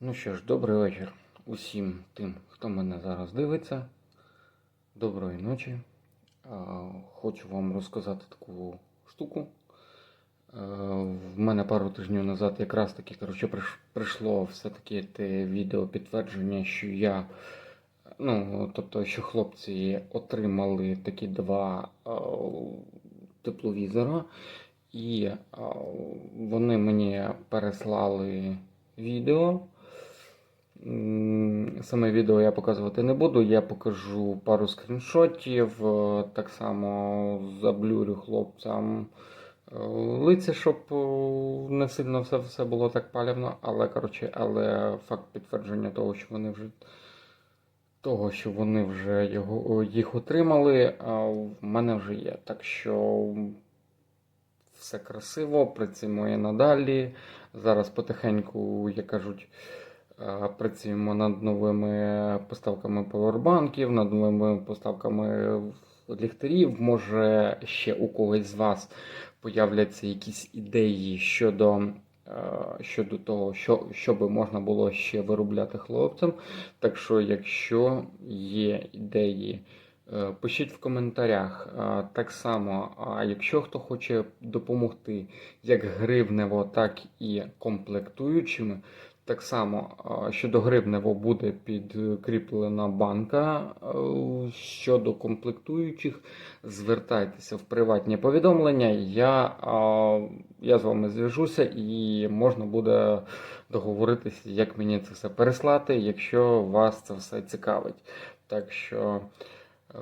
Ну що ж, добрий вечір усім тим, хто мене зараз дивиться. Доброї ночі. Хочу вам розказати таку штуку. В мене пару тижнів назад якраз таки коротше, прийшло все-таки те відео підтвердження, що я. Ну, тобто, що хлопці отримали такі два тепловізора, і вони мені переслали відео. Саме відео я показувати не буду, я покажу пару скріншотів, е, так само заблюрю хлопцям е, лиця, щоб е, не сильно все, все було так палівно, але коротше, але факт підтвердження того, що вони вже того, що вони вже його, їх отримали, в мене вже є. Так що все красиво, працюємо і надалі. Зараз потихеньку, як кажуть, працюємо над новими поставками повербанків, над новими поставками ліхтарів. Може, ще у когось з вас появляться якісь ідеї щодо, е, щодо того, що, що би можна було ще виробляти хлопцям. Так що, якщо є ідеї, е, пишіть в коментарях. Е, Так само, а якщо хто хоче допомогти як гривнево, так і комплектуючими. Так само щодо гривнево буде підкріплена банка. Е, Щодо комплектуючих, звертайтеся в приватні повідомлення. Я, я з вами зв'яжуся і можна буде договоритися, як мені це все переслати, якщо вас це все цікавить. Так що е,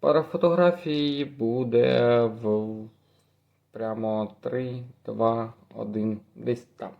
пара фотографій буде в прямо 3, 2, 1, десь там.